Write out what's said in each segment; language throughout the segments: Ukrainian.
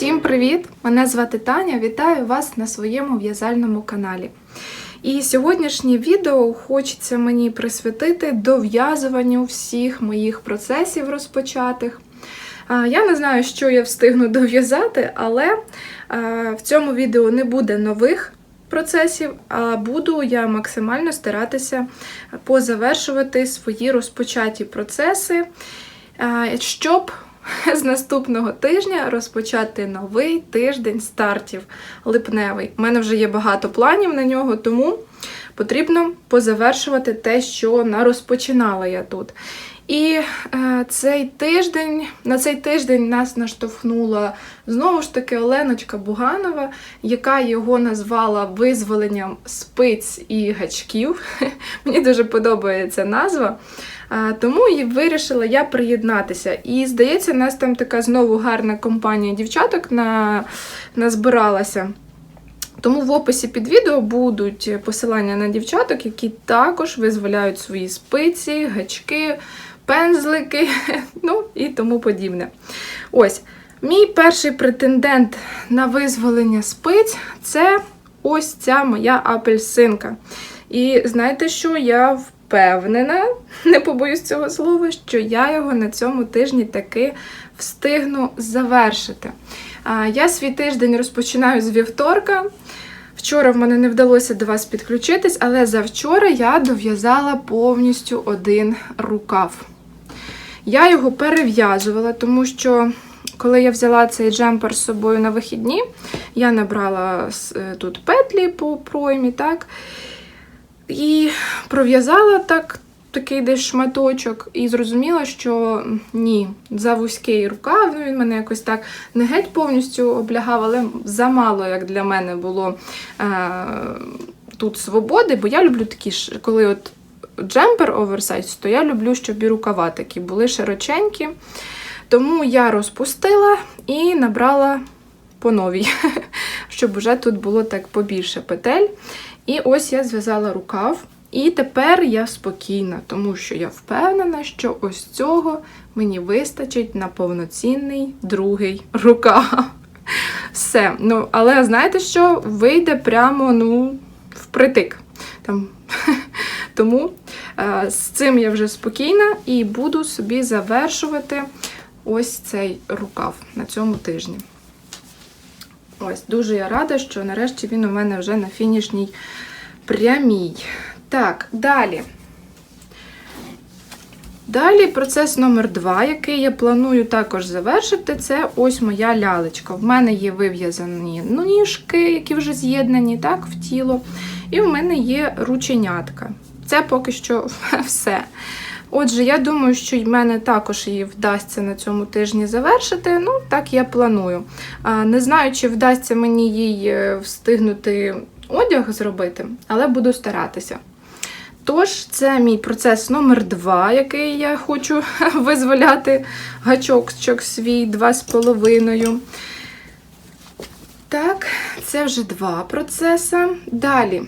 Всім привіт! Мене звати Таня. Вітаю вас на своєму в'язальному каналі. І сьогоднішнє відео хочеться мені присвятити дов'язуванню всіх моїх процесів розпочатих. Я не знаю, що я встигну дов'язати, але в цьому відео не буде нових процесів, а буду я максимально старатися позавершувати свої розпочаті процеси, щоб з наступного тижня розпочати новий тиждень стартів липневий. У мене вже є багато планів на нього, тому потрібно позавершувати те, що нарозпочинала я тут. І е, цей тиждень, на цей тиждень нас наштовхнула знову ж таки Оленочка Буганова, яка його назвала визволенням спиць і гачків. Мені дуже подобається назва. Тому і вирішила я приєднатися. І здається, нас там така знову гарна компанія дівчаток на, назбиралася. Тому в описі під відео будуть посилання на дівчаток, які також визволяють свої спиці, гачки, пензлики, ну і тому подібне. Ось, мій перший претендент на визволення спиць це ось ця моя апельсинка. І знаєте що? Я впевнена, не побоюсь цього слова, що я його на цьому тижні таки встигну завершити. Я свій тиждень розпочинаю з вівторка. Вчора в мене не вдалося до вас підключитись, але завчора я дов'язала повністю один рукав. Я його перев'язувала, тому що коли я взяла цей джемпер з собою на вихідні, я набрала е, тут петлі по проймі, так? І пров'язала так, такий десь шматочок, і зрозуміла, що ні, за вузький рукав, ну він мене якось так не геть повністю облягав, але замало, як для мене було е, тут свободи, бо я люблю такі ж, коли от джемпер оверсайз, то я люблю, щоб і рукава такі були широченькі. Тому я розпустила і набрала по новій, щоб вже тут було так побільше петель. І ось я зв'язала рукав. І тепер я спокійна, тому що я впевнена, що ось цього мені вистачить на повноцінний другий рукав. Все. Ну, Але знаєте що? Вийде прямо ну, впритик. Там. Тому е, з цим я вже спокійна і буду собі завершувати ось цей рукав на цьому тижні. Ось, дуже я рада, що нарешті він у мене вже на фінішній прямій. Так, далі. Далі процес номер два, який я планую також завершити, це ось моя лялечка. В мене є вив'язані ніжки, які вже з'єднані так, в тіло. І в мене є рученятка. Це поки що все. Отже, я думаю, що в мене також її вдасться на цьому тижні завершити. Ну, так я планую. Не знаю, чи вдасться мені їй е, встигнути одяг зробити, але буду старатися. Тож, це мій процес номер два, який я хочу визволяти гачок свій два з половиною. Так, це вже два процеси. Далі,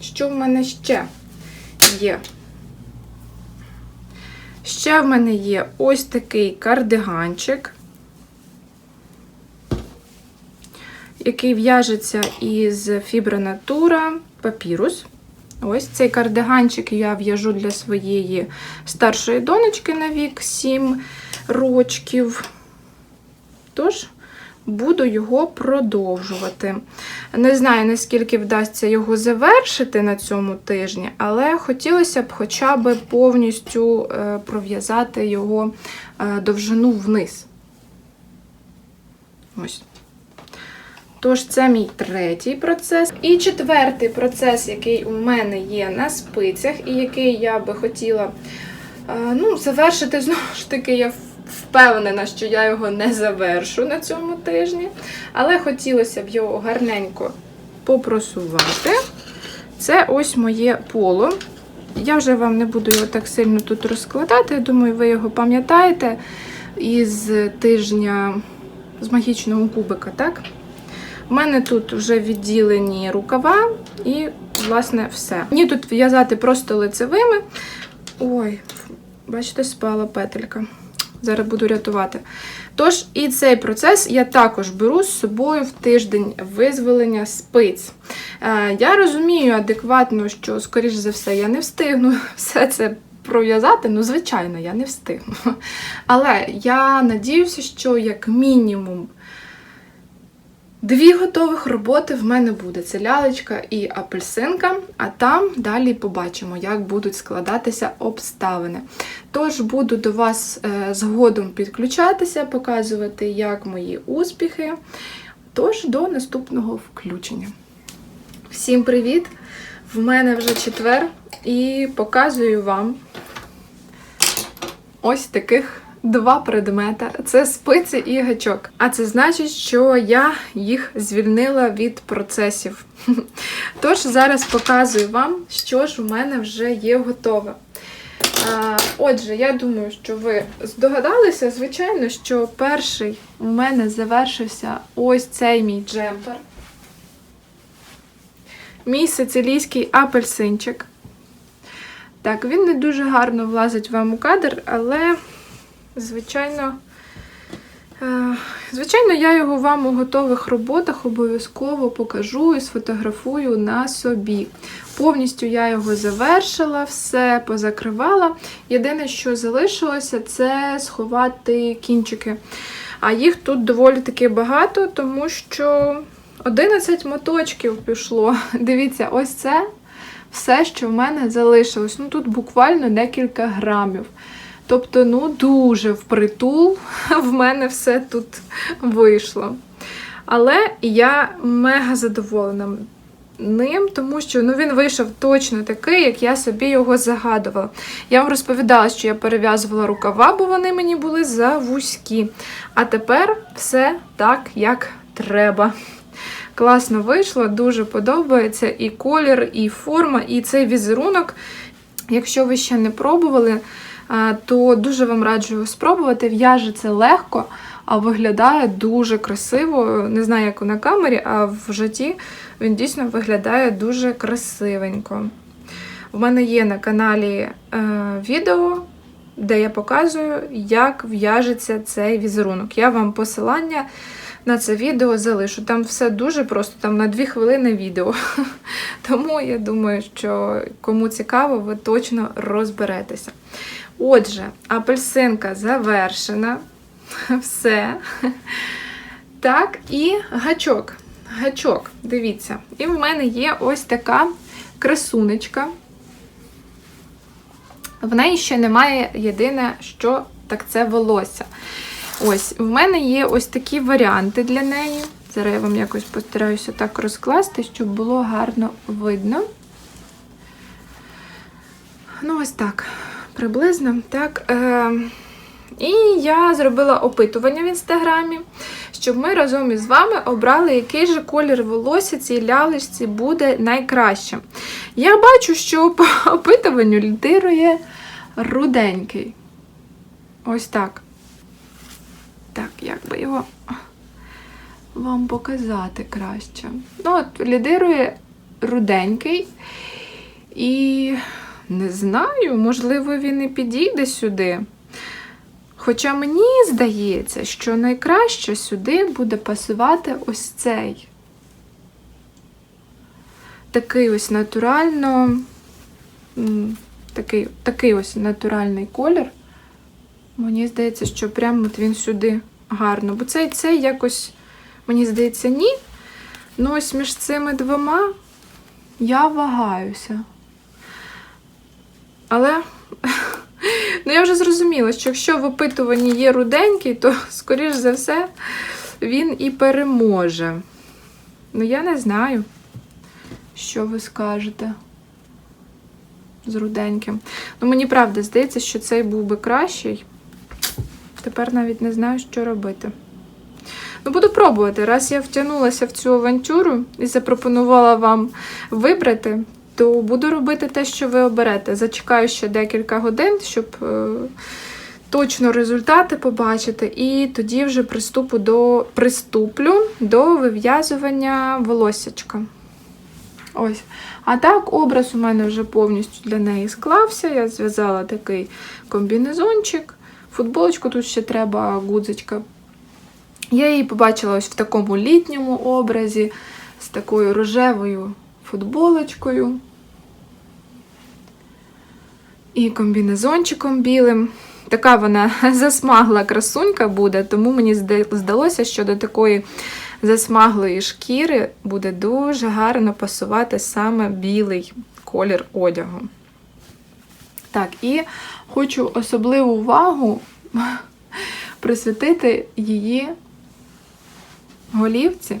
що в мене ще є? Ще в мене є ось такий кардиганчик, який в'яжеться із фібра натура папірус. Ось цей кардиганчик я в'яжу для своєї старшої донечки на вік 7 рочків. Тож, буду його продовжувати. Не знаю, наскільки вдасться його завершити на цьому тижні, але хотілося б хоча б повністю е, пров'язати його е, довжину вниз. Ось. Тож, це мій третій процес. І четвертий процес, який у мене є на спицях, і який я би хотіла е, ну, завершити, знову ж таки, я впевнена, що я його не завершу на цьому тижні. Але хотілося б його гарненько попросувати. Це ось моє поло. Я вже вам не буду його так сильно тут розкладати. Я думаю, ви його пам'ятаєте із тижня з магічного кубика, так? У мене тут вже відділені рукава і, власне, все. Мені тут в'язати просто лицевими. Ой, бачите, спала петелька. Зараз буду рятувати. Тож, і цей процес я також беру з собою в тиждень визволення спиць. Е, Я розумію адекватно, що, скоріш за все, я не встигну все це пров'язати. Ну, звичайно, я не встигну. Але я надіюся, що як мінімум. Дві готових роботи в мене буде. Це лялечка і апельсинка, а там далі побачимо, як будуть складатися обставини. Тож буду до вас е, згодом підключатися, показувати, як мої успіхи. Тож до наступного включення. Всім привіт! В мене вже четвер і показую вам ось таких два предмета: це спиці і гачок. А це значить, що я їх звільнила від процесів. Тож зараз показую вам, що ж у мене вже є готове. Отже, я думаю, що ви здогадалися, звичайно, що перший у мене завершився ось цей мій джемпер. Мій сицилійський апельсинчик. Так, він не дуже гарно влазить вам у кадр, але, звичайно, е, звичайно, я його вам у готових роботах обов'язково покажу і сфотографую на собі. Повністю я його завершила, все позакривала. Єдине, що залишилося, це сховати кінчики. А їх тут доволі таки багато, тому що 11 моточків пішло. Дивіться, ось це все, що в мене залишилось. Ну тут буквально декілька грамів. Тобто, ну, дуже впритул в мене все тут вийшло. Але я мега задоволена ним, тому що ну, він вийшов точно такий, як я собі його загадувала. Я вам розповідала, що я перев'язувала рукава, бо вони мені були завузькі. А тепер все так, як треба. Класно вийшло, дуже подобається і колір, і форма, і цей візерунок. Якщо ви ще не пробували, то дуже вам раджу спробувати. В'яже це легко, а виглядає дуже красиво. Не знаю, як на камері, а в житті він дійсно виглядає дуже красивенько. В мене є на каналі е, відео, де я показую, як в'яжеться цей візерунок. Я вам посилання на це відео залишу. Там все дуже просто, там на 2 хвилини відео. Тому я думаю, що кому цікаво, ви точно розберетеся. Отже, апельсинка завершена. Все. Так, і гачок. Гачок, дивіться. І в мене є ось така красунечка. В неї ще немає єдине, що так це волосся. Ось, в мене є ось такі варіанти для неї. Зараз я вам якось постараюся так розкласти, щоб було гарно видно. Ну, ось так, приблизно. Так. Е- І я зробила опитування в інстаграмі, щоб ми разом із вами обрали, який же колір волосся цій лялечці буде найкращим. Я бачу, що по опитуванню лідирує руденький. Ось так. Так, як би його вам показати краще. Ну, от, лідирує руденький. І не знаю, можливо, він і підійде сюди. Хоча мені здається, що найкраще сюди буде пасувати ось цей. Такий ось натурально, такий, такий ось натуральний колір. Мені здається, що прямо от він сюди гарно. Бо цей цей якось, мені здається, ні. Ну, ось між цими двома я вагаюся. Але, ну, я вже зрозуміла, що якщо в опитуванні є руденький, то, скоріш за все, він і переможе. Ну, я не знаю, що ви скажете з руденьким. Ну, мені правда здається, що цей був би кращий. Тепер навіть не знаю, що робити. Ну, буду пробувати. Раз я втягнулася в цю авантюру і запропонувала вам вибрати, то буду робити те, що ви оберете. Зачекаю ще декілька годин, щоб е, точно результати побачити, і тоді вже приступу до, приступлю до вив'язування волосячка. Ось. А так, образ у мене вже повністю для неї склався. Я зв'язала такий комбінезончик. футболочку, тут ще треба гудзичка. Я її побачила ось в такому літньому образі, з такою рожевою футболочкою і комбінезончиком білим. Така вона засмагла красунька буде, тому мені здалося, що до такої засмаглої шкіри буде дуже гарно пасувати саме білий колір одягу. Так, і хочу особливу увагу присвятити її голівці,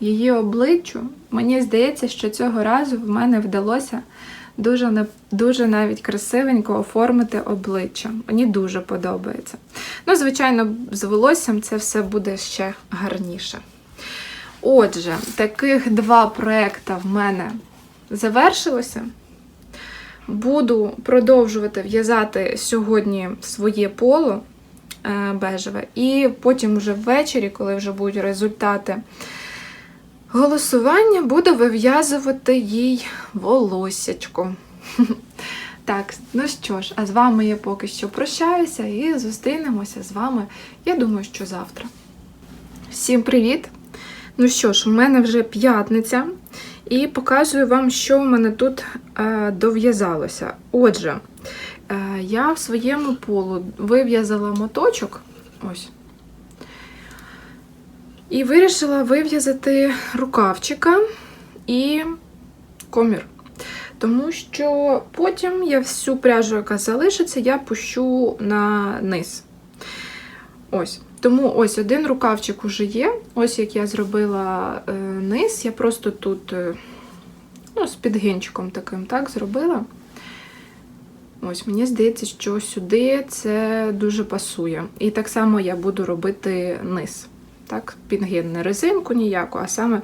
її обличчю. Мені здається, що цього разу в мене вдалося дуже, дуже навіть красивенько оформити обличчя. Мені дуже подобається. Ну, звичайно, з волоссям це все буде ще гарніше. Отже, таких два проекти в мене завершилося. Буду продовжувати в'язати сьогодні своє поло е, бежеве, і потім вже ввечері, коли вже будуть результати голосування, буду вив'язувати їй волосячко. Так, ну що ж, а з вами я поки що прощаюся і зустрінемося з вами, я думаю, що завтра. Всім привіт! Ну що ж, у мене вже п'ятниця, і показую вам, що в мене тут е, дов'язалося. Отже, е, я в своєму полу вив'язала моточок. Ось. І вирішила вив'язати рукавчика і комір. Тому що потім я всю пряжу, яка залишиться, я пущу на низ. Ось. Тому ось один рукавчик уже є. Ось як я зробила е, низ. Я просто тут е, ну, з підгинчиком таким так зробила. Ось, мені здається, що сюди це дуже пасує. І так само я буду робити низ. Так, пінгін, не резинку ніяку, а саме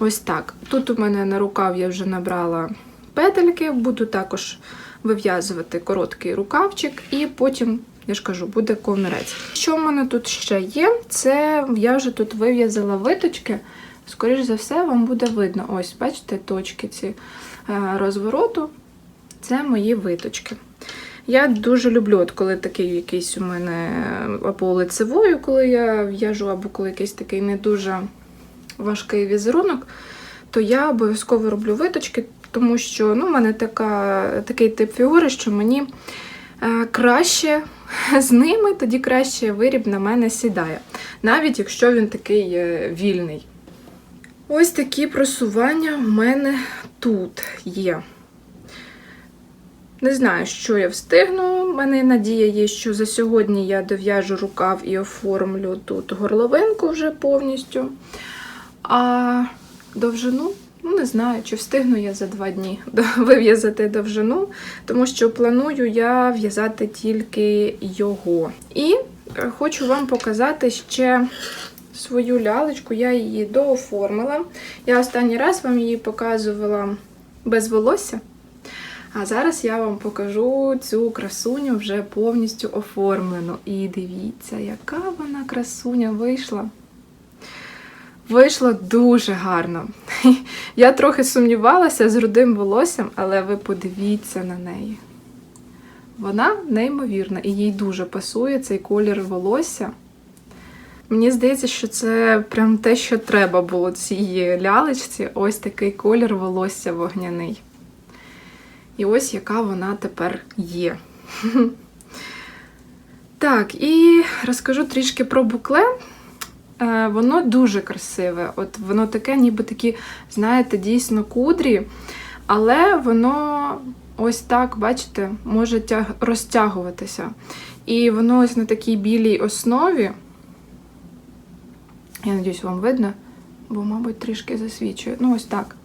ось так. Тут у мене на рукав я вже набрала петельки, буду також вив'язувати короткий рукавчик, і потім, я ж кажу, буде комірець. Що в мене тут ще є? Це я вже тут вив'язала виточки. Скоріше за все, вам буде видно. Ось, бачите, точки ці е, розвороту. Це мої виточки. Я дуже люблю, от коли такий якийсь у мене або лицевою, коли я в'яжу, або коли якийсь такий не дуже важкий візерунок, то я обов'язково роблю виточки, тому що ну, в мене така, такий тип фігури, що мені е, краще з ними, тоді краще виріб на мене сідає, навіть якщо він такий е, вільний. Ось такі просування в мене тут є. Не знаю, що я встигну. У мене надія є, що за сьогодні я дов'яжу рукав і оформлю тут горловинку вже повністю. А довжину, ну не знаю, чи встигну я за два дні вив'язати довжину, тому що планую я в'язати тільки його. І е, хочу вам показати ще свою лялечку, я її дооформила. Я останній раз вам її показувала без волосся. А зараз я вам покажу цю красуню вже повністю оформлену. І дивіться, яка вона красуня вийшла. Вийшло дуже гарно. Я трохи сумнівалася з рудим волоссям, але ви подивіться на неї. Вона неймовірна і їй дуже пасує цей колір волосся. Мені здається, що це прям те, що треба було цій лялечці. Ось такий колір волосся вогняний. І ось яка вона тепер є. Так, і розкажу трішки про букле. Е, Воно дуже красиве. От воно таке, ніби такі, знаєте, дійсно кудрі, але воно ось так, бачите, може тяг... розтягуватися. І воно ось на такій білій основі. Я надіюсь, вам видно, бо, мабуть, трішки засвічує. Ну, ось так.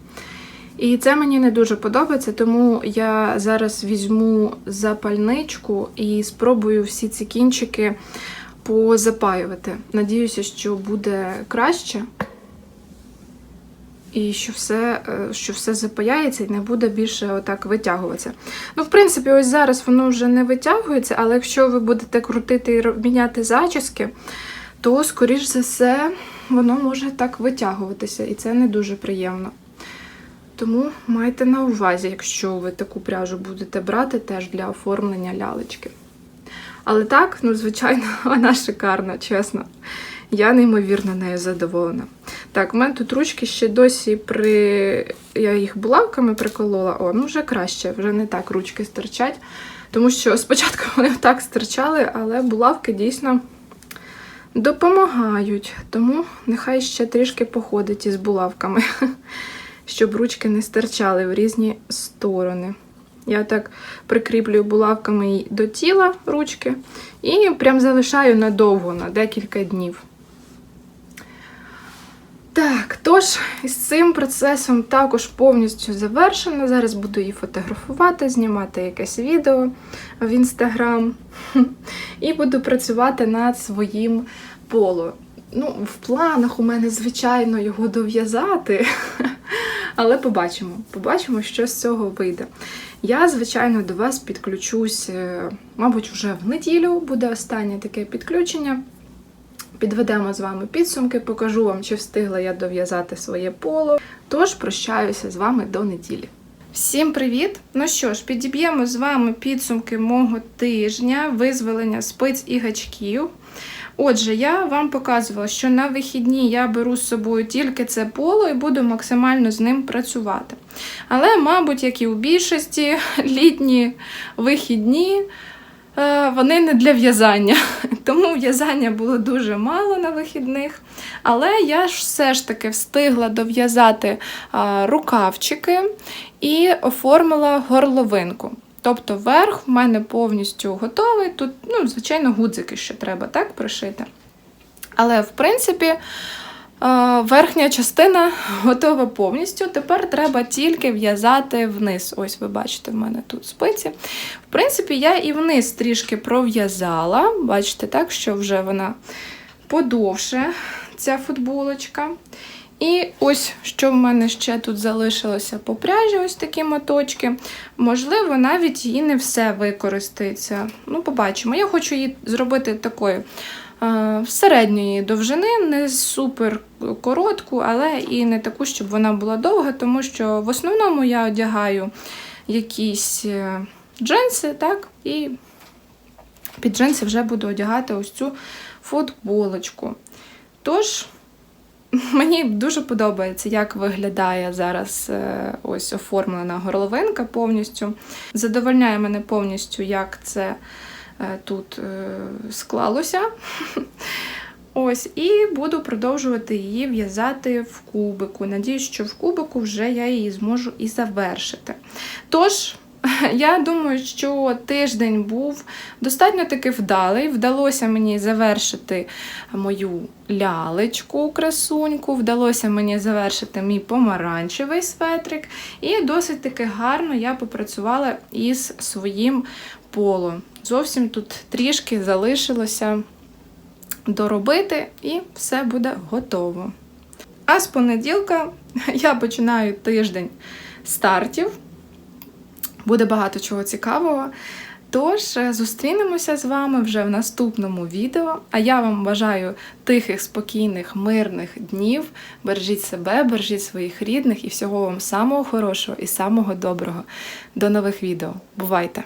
І це мені не дуже подобається, тому я зараз візьму запальничку і спробую всі ці кінчики позапаювати. Надіюся, що буде краще. І що все, е, що все запаяється і не буде більше отак витягуватися. Ну, в принципі, ось зараз воно вже не витягується, але якщо ви будете крутити і міняти зачіски, то, скоріш за все, воно може так витягуватися, і це не дуже приємно. Тому майте на увазі, якщо ви таку пряжу будете брати теж для оформлення лялечки. Але так, ну, звичайно, вона шикарна, чесно. Я неймовірно нею задоволена. Так, у мене тут ручки ще досі при. Я їх булавками приколола. О, ну вже краще, вже не так ручки стирчать. Тому що спочатку вони так стирчали, але булавки дійсно допомагають. Тому нехай ще трішки походить із булавками, щоб ручки не стирчали в різні сторони. Я так прикріплюю булавками до тіла ручки і прям залишаю надовго, на декілька днів. Так, тож із цим процесом також повністю завершено. Зараз буду її фотографувати, знімати якесь відео в інстаграм і буду працювати над своїм поло. Ну, в планах у мене, звичайно, його дов'язати, але побачимо. Побачимо, що з цього вийде. Я, звичайно, до вас підключусь, е, мабуть, вже в неділю буде останнє таке підключення. Підведемо з вами підсумки, покажу вам, чи встигла я дов'язати своє поло. Тож прощаюся з вами до неділі. Всім привіт! Ну що ж, підіб'ємо з вами підсумки мого тижня визволення спиць і гачків. Отже, я вам показувала, що на вихідні я беру з собою тільки це поло і буду максимально з ним працювати. Але, мабуть, як і у більшості, літні вихідні. е, Вони не для в'язання, тому в'язання було дуже мало на вихідних. Але я ж все ж таки встигла дов'язати рукавчики і оформила горловинку. Тобто верх в мене повністю готовий. Тут, ну, звичайно, гудзики ще треба так пришити. Але, в принципі, е, верхня частина готова повністю. Тепер треба тільки в'язати вниз. Ось ви бачите, в мене тут спиці. В принципі, я і вниз трішки пров'язала. Бачите, так, що вже вона подовше, ця футболочка. І ось що в мене ще тут залишилося по пряжі, ось такі моточки. Можливо, навіть її не все використається. Ну, побачимо. Я хочу її зробити такою е, середньої довжини, не супер коротку, але і не таку, щоб вона була довга, тому що в основному я одягаю якісь е, джинси, так, і під джинси вже буду одягати ось цю футболочку. Тож. Мені дуже подобається, як виглядає зараз е, ось оформлена горловинка повністю. Задовольняє мене повністю, як це е, тут е, склалося. Ось, і буду продовжувати її в'язати в кубику. Надіюсь, що в кубику вже я її зможу і завершити. Тож, я думаю, що тиждень був достатньо таки вдалий. Вдалося мені завершити мою лялечку, красуньку, вдалося мені завершити мій помаранчевий светрик. І досить таки гарно я попрацювала із своїм поло. Зовсім тут трішки залишилося доробити, і все буде готово. А з понеділка я починаю тиждень стартів. Буде багато чого цікавого. Тож е, зустрінемося з вами вже в наступному відео. А я вам бажаю тихих, спокійних, мирних днів. Бережіть себе, бережіть своїх рідних і всього вам самого хорошого і самого доброго. До нових відео. Бувайте!